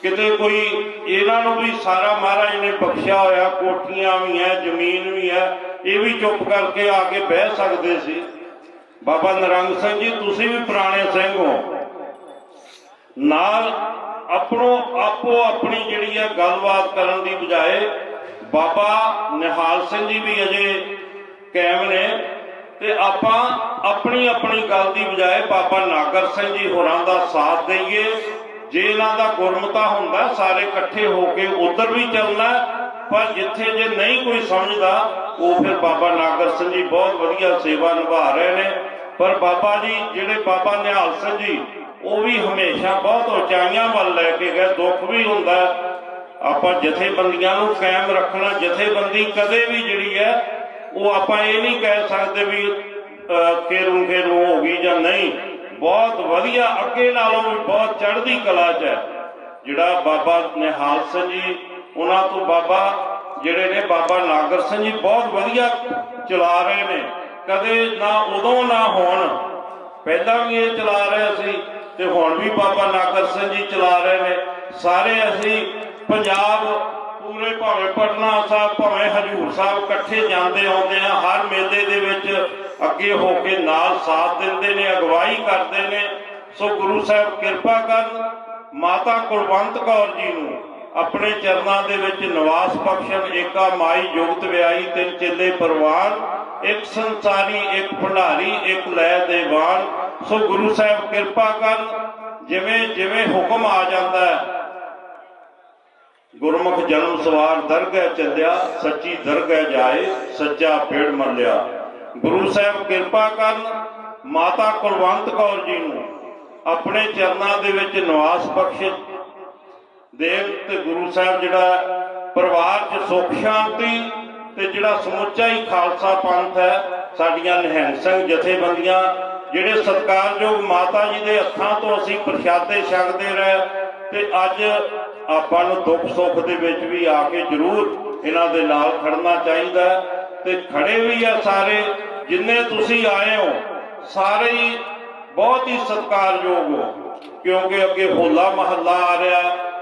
ਕਿਤੇ ਕੋਈ ਇਹਨਾਂ ਨੂੰ ਵੀ ਸਾਰਾ ਮਹਾਰਾਜ ਨੇ ਬਖਸ਼ਿਆ ਹੋਇਆ, ਕੋਠੀਆਂ ਵੀ ਹੈ ਜ਼ਮੀਨ ਵੀ ਹੈ ਇਹ ਵੀ ਚੁੱਪ ਕਰਕੇ ਆ ਕੇ ਬਹਿ ਸਕਦੇ ਸੀ। ਬਾਬਾ ਨਰੰਗ ਸਿੰਘ ਜੀ, ਤੁਸੀਂ ਵੀ ਪੁਰਾਣੇ ਸਿੰਘ ਹੋ। ਨਾਲ ਆਪਣੋ ਆਪੋ ਆਪਣੀ ਜਿਹੜੀ ਹੈ ਗੱਲਬਾਤ ਕਰਨ ਦੀ ਬਜਾਏ ਬਾਬਾ ਨਿਹਾਲ ਸਿੰਘ ਜੀ ਵੀ ਅਜੇ ਕਾਇਮ ਨੇ ਤੇ ਆਪਾਂ ਆਪਣੀ ਆਪਣੀ ਗੱਲ ਦੀ ਬਜਾਏ ਬਾਬਾ ਨਾਗਰ ਸਿੰਘ ਜੀ ਹੋਰਾਂ ਦਾ ਸਾਥ ਦਈਏ। ਜੇ ਇਹਨਾਂ ਦਾ ਗੁਰਮਤਾ ਹੁੰਦਾ, ਸਾਰੇ ਇਕੱਠੇ ਹੋ ਕੇ ਉਧਰ ਵੀ ਚੱਲਣਾ ਪਰ ਜਿੱਥੇ ਜੇ ਨਹੀਂ ਕੋਈ ਸਮਝਦਾ, ਉਹ ਫਿਰ ਬਾਬਾ ਨਾਗਰ ਸਿੰਘ ਜੀ ਬਹੁਤ ਵਧੀਆ ਸੇਵਾ ਨਿਭਾ ਰਹੇ ਨੇ। ਪਰ ਬਾਬਾ ਜੀ, ਜਿਹੜੇ ਬਾਬਾ ਨਿਹਾਲ ਸਿੰਘ ਜੀ ਉਹ ਵੀ ਹਮੇਸ਼ਾ ਬਹੁਤ ਉਚਾਈਆਂ ਵੱਲ ਲੈ ਕੇ ਗਏ, ਦੁੱਖ ਵੀ ਹੁੰਦਾ ਆਪਾਂ ਜਥੇਬੰਦੀਆਂ ਨੂੰ ਕਾਇਮ ਰੱਖਣਾ, ਜਥੇਬੰਦੀ ਕਦੇ ਵੀ ਜਿਹੜੀ ਹੈ, ਉਹ ਆਪਾਂ ਇਹ ਨਹੀਂ ਕਹਿ ਸਕਦੇ ਵੀ ਕੇਰੂ ਕੇਰੂ ਹੋ ਗਈ ਜਾਂ ਨਹੀਂ। ਬਹੁਤ ਵਧੀਆ, ਅੱਗੇ ਨਾਲੋਂ ਵੀ ਬਹੁਤ ਚੜ੍ਹਦੀ ਕਲਾ 'ਚ ਹੈ। ਜਿਹੜਾ ਬਾਬਾ ਨਿਹਾਲ ਸਿੰਘ ਜੀ, ਉਹਨਾਂ ਤੋਂ ਬਾਬਾ ਜਿਹੜੇ ਨੇ, ਬਾਬਾ ਨਾਗਰ ਸਿੰਘ ਜੀ ਬਹੁਤ ਵਧੀਆ ਚਲਾ ਰਹੇ ਨੇ। ਕਦੇ ਨਾ ਉਦੋਂ ਨਾ ਹੋਣ। ਪਹਿਲਾਂ ਵੀ ਇਹ ਚਲਾ ਰਹੇ ਸੀ। ਤੇ ਹੁਣ ਵੀ ਬਾਬਾ ਨਾਗਰ ਸਿੰਘ ਜੀ ਚਲਾ ਰਹੇ ਨੇ। ਸਾਰੇ ਅਸੀਂ ਪੰਜਾਬ ਪੂਰੇ ਭਾਵੇਂ ਪਟਨਾ ਸਾਹਿਬ, ਭਾਵੇਂ ਹਜੂਰ ਸਾਹਿਬ ਇਕੱਠੇ ਜਾਂਦੇ ਆਉਂਦੇ ਆ ਹਰ ਮੇਲੇ ਦੇ ਵਿੱਚ ਅੱਗੇ ਹੋ ਕੇ ਨਾਲ ਸਾਥ ਦਿੰਦੇ ਨੇ, ਅਗਵਾਈ ਕਰਦੇ ਨੇ। ਸੋ ਗੁਰੂ ਸਾਹਿਬ ਕਿਰਪਾ ਕਰਨ ਮਾਤਾ ਕੁਲਵੰਤ ਕੌਰ ਜੀ ਨੂੰ ਆਪਣੇ ਚਰਨਾਂ ਦੇ ਵਿੱਚ ਨਿਵਾਸ ਬਖਸ਼ਣ, ਏਕਾ ਮਾਈ ਜੁਗਤ ਵਿਆਈ ਤਿੰਨ ਚੇਲੇ ਪਰਵਾਨ ਇੱਕ ਸੰਸਾਰੀ, ਇੱਕ ਭੰਡਾਰੀ, ਇੱਕ ਲੈ ਦੇਵਾਨ। ਸੋ ਗੁਰੂ ਸਾਹਿਬ ਕਿਰਪਾ ਕਰਨ ਜਿਵੇਂ ਜਿਵੇਂ ਹੁਕਮ ਆ ਜਾਂਦਾ ਹੈ। ਗੁਰਮੁਖ ਜਨਮ ਸਵਾਰ ਦਰਗਹਿ ਚੱਲਿਆ, ਸੱਚੀ ਦਰਗਹਿ ਜਾਏ, ਸੱਚਾ ਪੇੜ ਮੱਲਿਆ ਗੁਰੂ ਸਾਹਿਬ ਕਿਰਪਾ ਕਰਨ, ਮਾਤਾ ਕੁਲਵੰਤ ਕੌਰ ਜੀ ਨੂੰ ਆਪਣੇ ਚਰਨਾਂ ਦੇ ਵਿੱਚ ਨਿਵਾਸ ਬਖਸ਼ੇ। ਦੇਵ ਤੇ ਗੁਰੂ ਸਾਹਿਬ ਜਿਹੜਾ ਪਰਿਵਾਰ 'ਚ ਸੁਖ, ਸ਼ਾਂਤੀ ਤੇ ਜਿਹੜਾ ਸਮੁੱਚਾ ਹੀ ਖਾਲਸਾ ਪੰਥ ਹੈ, ਸਾਡੀਆਂ ਨਿਹੰਗ ਸਿੰਘ ਜਥੇਬੰਦੀਆਂ ਜਿਹੜੇ ਸਤਿਕਾਰਯੋਗ ਮਾਤਾ ਜੀ ਦੇ ਹੱਥਾਂ ਤੋਂ ਅਸੀਂ ਪ੍ਰਸ਼ਾਦੇ ਛਕਦੇ ਰਹੇ ਤੇ ਅੱਜ ਆਪਾਂ ਨੂੰ ਦੁੱਖ ਸੁੱਖ ਦੇ ਵਿੱਚ ਵੀ ਆ ਕੇ ਜ਼ਰੂਰ ਇਹਨਾਂ ਦੇ ਨਾਲ ਖੜਨਾ ਚਾਹੀਦਾ ਤੇ ਖੜੇ ਵੀ ਆ ਸਾਰੇ, ਜਿੰਨੇ ਤੁਸੀਂ ਆਏ ਹੋ, ਸਾਰੇ ਹੀ ਬਹੁਤ ਹੀ ਸਤਿਕਾਰਯੋਗ ਹੋ, ਕਿਉਂਕਿ ਅੱਗੇ ਹੋਲਾ ਮਹੱਲਾ ਆ ਰਿਹਾ,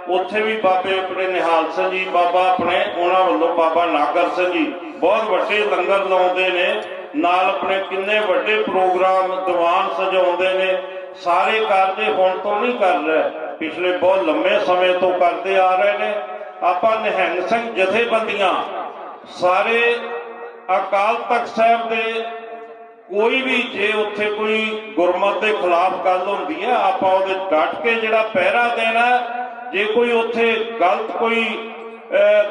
ਉੱਥੇ ਵੀ ਬਾਬੇ ਆਪਣੇ ਨਿਹਾਲ ਸਿੰਘ ਜੀ, ਬਾਬਾ ਆਪਣੇ ਉਹਨਾਂ ਵੱਲੋਂ ਬਾਬਾ ਨਾਗਰ ਸਿੰਘ ਜੀ ਬਹੁਤ ਵੱਡੇ ਲੰਗਰ ਲਾਉਂਦੇ ਨੇ ਨਾਲ ਆਪਣੇ ਕਿੰਨੇ ਵੱਡੇ ਪ੍ਰੋਗਰਾਮ ਦੀਵਾਨ ਸਜਾਉਂਦੇ ਨੇ, ਸਾਰੇ ਕਾਰਜ ਹੁਣ ਤੋਂ ਨਹੀਂ ਕਰ ਰਹੇ, ਪਿਛਲੇ ਬਹੁਤ ਲੰਮੇ ਸਮੇਂ ਤੋਂ ਕਰਦੇ ਆ ਰਹੇ ਨੇ। ਆਪਾਂ ਨਿਹੰਗ ਸਿੰਘ ਜਥੇਬੰਦੀਆਂ, ਸਾਰੇ ਅਕਾਲ ਤਖਤ ਸਾਹਿਬ ਦੇ ਕੋਈ ਵੀ ਜੇ ਉੱਥੇ ਕੋਈ ਗੁਰਮਤ ਦੇ ਖਿਲਾਫ ਗੱਲ ਹੁੰਦੀ ਹੈ, ਆਪਾਂ ਉਹਦੇ ਡਟ ਕੇ ਜਿਹੜਾ ਪਹਿਰਾ ਦੇਣਾ ਜੇ ਕੋਈ ਉੱਥੇ ਗਲਤ ਕੋਈ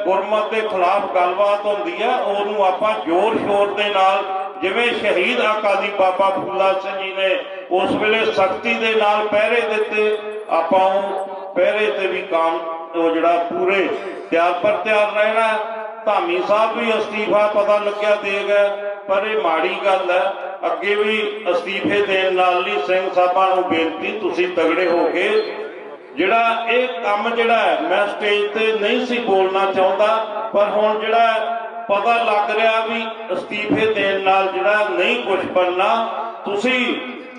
ਗੁਰਮਤ ਦੇ ਖਿਲਾਫ ਗੱਲਬਾਤ ਹੁੰਦੀ ਹੈ, ਉਹਨੂੰ ਆਪਾਂ ਜ਼ੋਰ ਸ਼ੋਰ ਦੇ ਨਾਲ ਜਿਵੇਂ ਸ਼ਹੀਦ ਅਕਾਲੀ ਬਾਬਾ ਫੂਲਾ ਸਿੰਘ ਜੀ ਨੇ ਉਸ ਵੇਲੇ ਸਖਤੀ ਦੇ ਨਾਲ ਪਹਿਰੇ ਦਿੱਤੇ, ਆਪਾਂ ਉਹ ਪਹਿਰੇ ਤੇ ਵੀ ਕੰਮ ਉਹ ਜਿਹੜਾ ਪੂਰੇ ਤਿਆਰ ਪਰ ਤਿਆਰ ਰਹਿਣਾ ਧਾਮੀ ਸਾਹਿਬ ਵੀ ਅਸਤੀਫਾ ਪਤਾ ਲੱਗਿਆ ਦੇ ਗਏ, ਪਰ ਇਹ ਮਾੜੀ ਗੱਲ ਹੈ। ਅੱਗੇ ਵੀ ਅਸਤੀਫੇ ਦੇਣ ਨਾਲ ਨਹੀਂ ਸਿੰਘ ਸਾਹਿਬਾਂ ਨੂੰ ਬੇਨਤੀ, ਤੁਸੀਂ ਤਗੜੇ ਹੋ ਕੇ ਜਿਹੜਾ ਇਹ ਕੰਮ ਜਿਹੜਾ ਹੈ, ਮੈਂ ਸਟੇਜ ਤੇ ਨਹੀਂ ਸੀ ਬੋਲਣਾ ਚਾਹੁੰਦਾ, ਪਰ ਹੁਣ ਜਿਹੜਾ ਪਤਾ ਲੱਗ ਰਿਹਾ ਵੀ ਅਸਤੀਫੇ ਦੇਣ ਨਾਲ ਜਿਹੜਾ ਨਹੀਂ ਕੁਝ ਬਣਨਾ, ਤੁਸੀਂ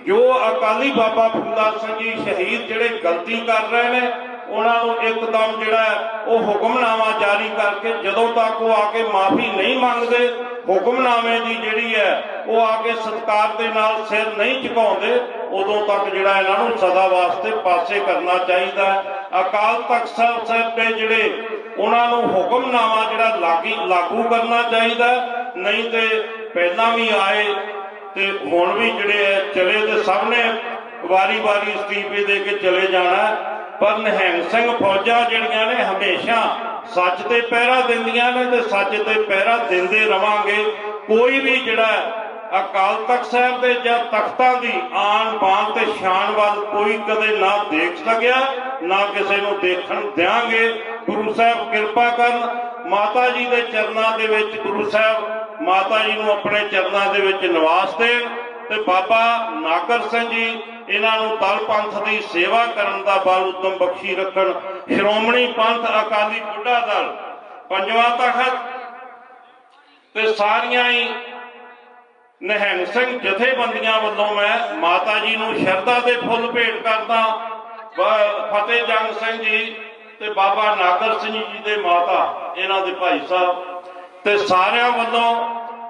ਜੋ ਅਕਾਲੀ ਬਾਬਾ ਫੂਲਾ ਸਿੰਘ ਜੀ ਸ਼ਹੀਦ ਜਿਹੜੇ ਗਲਤੀ ਕਰ ਰਹੇ ਨੇ, ਉਹਨਾਂ ਨੂੰ ਇੱਕਦਮ ਜਿਹੜਾ ਉਹ ਹੁਕਮਨਾਮਾ ਜਾਰੀ ਕਰਕੇ ਜਦੋਂ ਤੱਕ ਉਹ ਆ ਕੇ ਮਾਫੀ ਨਹੀਂ ਮੰਗਦੇ, ਹੁਕਮਨਾਮੇ ਦੀ ਜਿਹੜੀ ਹੈ, ਉਹ ਆ ਕੇ ਸਤਕਾਰ ਦੇ ਨਾਲ ਸਿਰ ਨਹੀਂ ਝੁਕਾਉਂਦੇ, ਉਦੋਂ ਤੱਕ ਜਿਹੜਾ ਇਹਨਾਂ ਨੂੰ ਸਦਾ ਵਾਸਤੇ ਪਾਸੇ ਕਰਨਾ ਚਾਹੀਦਾ ਹੈ। ਅਕਾਲ ਤਖਤ ਸਾਹਿਬ ਸਾਹਿਬ ਦੇ ਜਿਹੜੇ ਉਹਨਾਂ ਨੂੰ ਹੁਕਮਨਾਮਾ ਜਿਹੜਾ ਲਾਗੀ ਲਾਗੂ ਕਰਨਾ ਚਾਹੀਦਾ। ਨਹੀਂ ਤੇ ਪਹਿਲਾਂ ਵੀ ਆਏ ਤੇ ਹੁਣ ਵੀ ਜਿਹੜੇ ਚਲੇ ਤੇ ਸਭ ਨੇ ਵਾਰੀ-ਵਾਰੀ ਅਸਤੀਫੇ ਦੇ ਕੇ ਚਲੇ ਜਾਣਾ। ਪਰ ਨਿਹੰਗ ਸਿੰਘ ਫੌਜਾਂ ਜਿਹੜੀਆਂ ਨੇ ਹਮੇਸ਼ਾ ਸੱਚ ਤੇ ਪਹਿਰਾ ਦਿੰਦੀਆਂ ਨੇ ਤੇ ਸੱਚ ਤੇ ਪਹਿਰਾ ਦਿੰਦੇ ਰਵਾਂਗੇ। ਕੋਈ ਵੀ ਜਿਹੜਾ ਅਕਾਲ ਤਖਤ ਸਾਹਿਬ ਦੇ ਜਾਂ ਤਖਤਾਂ ਦੀ ਆਨ ਬਾਨ ਤੇ ਸ਼ਾਨ ਵੱਲ ਕੋਈ ਕਦੇ ਨਾ ਦੇਖ ਸਕਿਆ, ਨਾ ਕਿਸੇ ਨੂੰ ਦੇਖਣ ਦਿਆਂਗੇ। ਗੁਰੂ ਸਾਹਿਬ ਕਿਰਪਾ ਕਰਨ, ਮਾਤਾ ਜੀ ਦੇ ਚਰਨਾਂ ਦੇ ਵਿੱਚ ਗੁਰੂ ਸਾਹਿਬ, ਮਾਤਾ ਜੀ ਨੂੰ ਆਪਣੇ ਚਰਨਾਂ ਦੇ ਵਿੱਚ ਨਿਵਾਸ ਦੇਣ ਤੇ ਬਾਬਾ ਨਾਗਰ ਸਿੰਘ ਜੀ ਇਹਨਾਂ ਨੂੰ ਦਲ ਪੰਥ ਦੀ ਸੇਵਾ ਕਰਨ ਦਾ ਬਲ ਉਦਮ ਬਖਸ਼ੀ ਰੱਖਣ। ਸ਼੍ਰੋਮਣੀ ਪੰਥ ਅਕਾਲੀ ਬੁੱਢਾ ਦਲ, ਪੰਜਵਾਂ ਤਖਤ ਤੇ ਸਾਰੀਆਂ ਹੀ ਨਿਹੰਗ ਸਿੰਘ ਜਥੇਬੰਦੀਆਂ ਵੱਲੋਂ ਮੈਂ ਮਾਤਾ ਜੀ ਨੂੰ ਸ਼ਰਧਾ ਦੇ ਫੁੱਲ ਭੇਟ ਕਰਦਾ। ਬ- ਫਤਿਹ ਜੰਗ ਸਿੰਘ ਜੀ ਤੇ ਬਾਬਾ ਨਾਗਰ ਸਿੰਘ ਜੀ ਦੇ ਮਾਤਾ, ਇਹਨਾਂ ਦੇ ਭਾਈ ਸਾਹਿਬ ਤੇ ਸਾਰਿਆਂ ਵੱਲੋਂ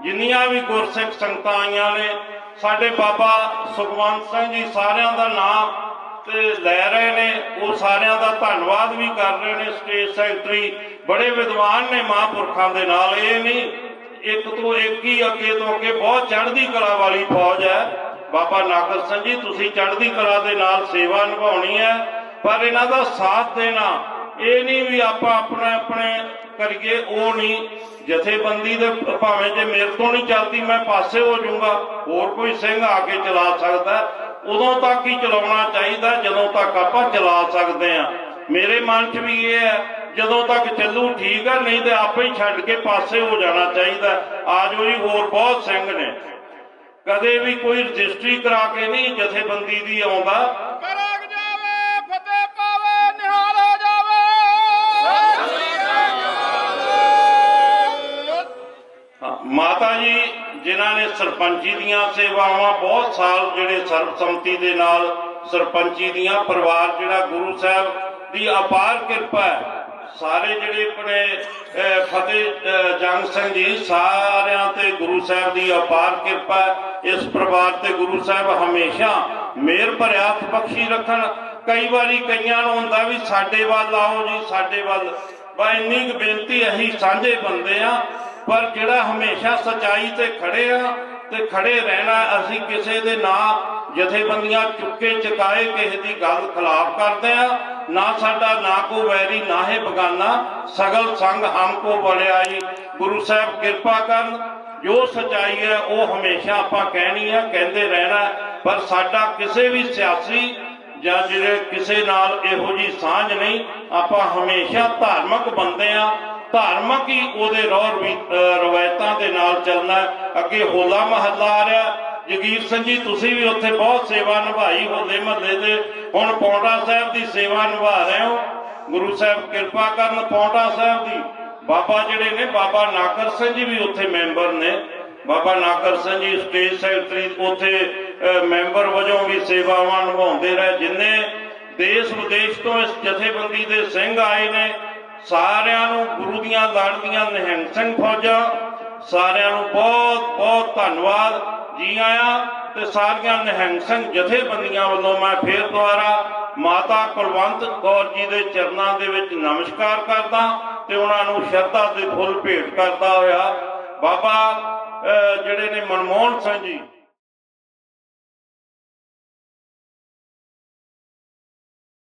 ਜਿੰਨੀਆਂ ਵੀ ਗੁਰਸਿੱਖ ਸੰਗਤਾਂ ਆਈਆਂ ਨੇ, ਸਾਡੇ ਬਾਬਾ ਸੁਖਵੰਤ ਸਿੰਘ ਜੀ ਸਾਰਿਆਂ ਦਾ ਨਾਮ ਤੇ ਲੈ ਰਹੇ ਨੇ, ਉਹ ਸਾਰਿਆਂ ਦਾ ਧੰਨਵਾਦ ਵੀ ਕਰ ਰਹੇ ਨੇ, ਸਟੇਟ ਸੈਕਟਰੀ ਬੜੇ ਵਿਦਵਾਨ ਨੇ ਮਹਾਂਪੁਰਖਾਂ ਦੇ ਨਾਲ, ਇਹ ਨਹੀਂ, ਇੱਕ ਤੋਂ ਇੱਕ ਹੀ ਅੱਗੇ ਤੋਂ ਅੱਗੇ ਬਹੁਤ ਚੜ੍ਹਦੀ ਕਲਾ ਵਾਲੀ ਫੌਜ ਹੈ। ਬਾਬਾ ਨਾਗਰ ਸਿੰਘ ਜੀ, ਤੁਸੀਂ ਚੜ੍ਹਦੀ ਕਲਾ ਦੇ ਨਾਲ ਸੇਵਾ ਨਿਭਾਉਣੀ ਹੈ, ਪਰ ਇਹਨਾਂ ਦਾ ਸਾਥ ਦੇਣਾ ਇਹ ਨਹੀਂ ਵੀ ਆਪਾਂ ਆਪਣੇ ਆਪਣੇ ਕਰੀਏ, ਉਹ ਨਹੀਂ। ਜਥੇਬੰਦੀ ਦੇ ਭਾਵੇਂ ਜੇ ਮੇਰੇ ਤੋਂ ਨਹੀਂ ਚੱਲਦੀ, ਮੈਂ ਪਾਸੇ ਹੋ ਜਾਊਂਗਾ। ਹੋਰ ਕੋਈ ਸਿੰਘ ਆ ਕੇ ਚਲਾ ਸਕਦਾ ਉਦੋਂ ਤੱਕ ਹੀ ਚਲਾਉਣਾ ਚਾਹੀਦਾ, ਜਦੋਂ ਤੱਕ ਆਪਾਂ ਚਲਾ ਸਕਦੇ ਆ ਮੇਰੇ ਮਨ 'ਚ ਵੀ ਇਹ ਹੈ, ਜਦੋਂ ਤੱਕ ਚੱਲੂ ਠੀਕ ਹੈ, ਨਹੀਂ ਤੇ ਆਪੇ ਹੀ ਛੱਡ ਕੇ ਪਾਸੇ ਹੋ ਜਾਣਾ ਚਾਹੀਦਾ ਆਜੋ ਜੀ, ਹੋਰ ਬਹੁਤ ਸਿੰਘ ਨੇ। ਕਦੇ ਵੀ ਕੋਈ ਰਜਿਸਟਰੀ ਕਰਾ ਕੇ ਨਹੀਂ ਜਥੇਬੰਦੀ ਦੀ ਆਉਂਦਾ। ਮਾਤਾ ਜੀ, ਜਿਨ੍ਹਾਂ ਨੇ ਸਰਪੰਚੀ ਦੀਆਂ ਸੇਵਾਵਾਂ ਬਹੁਤ ਸਾਲ ਜਿਹੜੇ ਸਰਬਸੰਮਤੀ ਦੇ ਨਾਲ ਸਰਪੰਚੀ ਦੀਆਂ, ਪਰਿਵਾਰ ਜਿਹੜਾ ਗੁਰੂ ਸਾਹਿਬ ਦੀ ਅਪਾਰ ਕਿਰਪਾ ਹੈ, ਸਾਰੇ ਜਿਹੜੇ ਆਪਣੇ ਫਤਿਹ ਜੰਗ ਸਿੰਘ ਜੀ, ਸਾਰਿਆਂ ਤੇ ਗੁਰੂ ਸਾਹਿਬ ਦੀ ਅਪਾਰ ਕਿਰਪਾ ਇਸ ਪਰਿਵਾਰ ਤੇ ਗੁਰੂ ਸਾਹਿਬ ਹਮੇਸ਼ਾ ਮਿਹਰ ਭਰਿਆ ਬਖਸ਼ੀ ਰੱਖਣ। ਕਈ ਵਾਰੀ ਕਈਆਂ ਨੂੰ ਹੁੰਦਾ ਵੀ ਸਾਡੇ ਵੱਲ ਆਓ ਜੀ, ਸਾਡੇ ਵੱਲ। ਬਾ ਇੰਨੀ ਕੁ ਬੇਨਤੀ ਅਸੀਂ ਸਾਂਝੇ ਬੰਦੇ ਆ ਪਰ ਜਿਹੜਾ ਹਮੇਸ਼ਾ ਸਚਾਈ ਤੇ ਖੜੇ ਆ ਤੇ ਖੜੇ ਰਹਿਣਾ ਅਸੀਂ ਕਿਸੇ ਦੇ ਨਾਂ ਜਥੇਬੰਦੀਆਂ ਚੁੱਕੇ ਚੁਕਾਏ ਕਿਸੇ ਦੀ ਗੱਲ ਖਿਲਾਫ ਕਰਦੇ ਆ, ਨਾ ਸਾਡਾ, ਨਾ ਕੋ ਵੈਰੀ, ਨਾ ਹੈ ਬਗਾਨਾ, ਸਗਲ ਸੰਗ ਹਮ ਕੋ ਬੜਿਆਈ ਗੁਰੂ ਸਾਹਿਬ ਕਿਰਪਾ ਕਰਨ, ਜੋ ਸਚਾਈ ਹੈ, ਉਹ ਹਮੇਸ਼ਾ ਆਪਾਂ ਕਹਿਣੀ ਆ, ਕਹਿੰਦੇ ਰਹਿਣਾ। ਪਰ ਸਾਡਾ ਕਿਸੇ ਵੀ ਸਿਆਸੀ ਜਾਂ ਜਿਹੜੇ ਕਿਸੇ ਨਾਲ ਇਹੋ ਜੀ ਸਾਂਝ ਨਹੀਂ, ਆਪਾਂ ਹਮੇਸ਼ਾ ਧਾਰਮਿਕ ਬੰਦੇ ਆ ਧਾਰਮਿਕ ਹੀ ਉਹਦੇ ਰੌਰ ਰਵਾਇਤਾਂ ਦੇ ਨਾਲ ਚੱਲਣਾ ਅੱਗੇ ਹੋਲਾ ਮਹੱਲਾ ਆ ਰਿਹਾ। ਜਗੀਰ ਸਿੰਘ ਜੀ, ਤੁਸੀਂ ਵੀ ਉੱਥੇ ਬਹੁਤ ਸੇਵਾ ਨਿਭਾਈ ਹੋਲੇ ਮਹੱਲੇ ਦੇ। ਹੁਣ ਪੌਂਟਾ ਸਾਹਿਬ ਦੀ ਸੇਵਾ ਨਿਭਾ ਰਹੇ ਹੋ। ਗੁਰੂ ਸਾਹਿਬ ਕਿਰਪਾ ਕਰਨ ਪੌਂਟਾ ਸਾਹਿਬ ਦੀ। ਬਾਬਾ ਜਿਹੜੇ ਨੇ, ਬਾਬਾ ਨਾਕਰ ਸਿੰਘ ਜੀ ਵੀ ਉੱਥੇ ਮੈਂਬਰ ਨੇ। ਬਾਬਾ ਨਾਕਰ ਸਿੰਘ ਜੀ, ਸਟੇਜ ਸੈਕਟਰੀ ਉੱਥੇ ਮੈਂਬਰ ਵਜੋਂ ਵੀ ਸੇਵਾਵਾਂ ਨਿਭਾਉਂਦੇ ਰਹੇ। ਜਿੰਨੇ ਦੇਸ਼ ਵਿਦੇਸ਼ ਤੋਂ ਇਸ ਜਥੇਬੰਦੀ ਦੇ ਸਿੰਘ ਆਏ ਨੇ ਸਾਰਿਆਂ ਨੂੰ ਗੁਰੂ ਦੀਆਂ ਲਾੜਦੀਆਂ ਨਿਹੰਗ ਸਿੰਘ ਫੌਜਾਂ, ਸਾਰਿਆਂ ਨੂੰ ਬਹੁਤ ਬਹੁਤ ਧੰਨਵਾਦ। ਜੀ ਆਇਆਂ ਤੇ ਸਾਰੀਆਂ ਨਿਹੰਗ ਸਿੰਘ ਜਥੇਬੰਦੀਆਂ ਵੱਲੋਂ ਮੈਂ ਫੇਰ ਦੁਆਰਾ ਮਾਤਾ ਕੁਲਵੰਤ ਕੌਰ ਜੀ ਦੇ ਚਰਨਾਂ ਦੇ ਵਿੱਚ ਨਮਸਕਾਰ ਕਰਦਾ ਤੇ ਉਹਨਾਂ ਨੂੰ ਸ਼ਰਧਾ ਦੇ ਫੁੱਲ ਭੇਟ ਕਰਦਾ ਹੋਇਆ। ਬਾਬਾ ਜਿਹੜੇ ਨੇ ਮਨਮੋਹਨ ਸਿੰਘ ਜੀ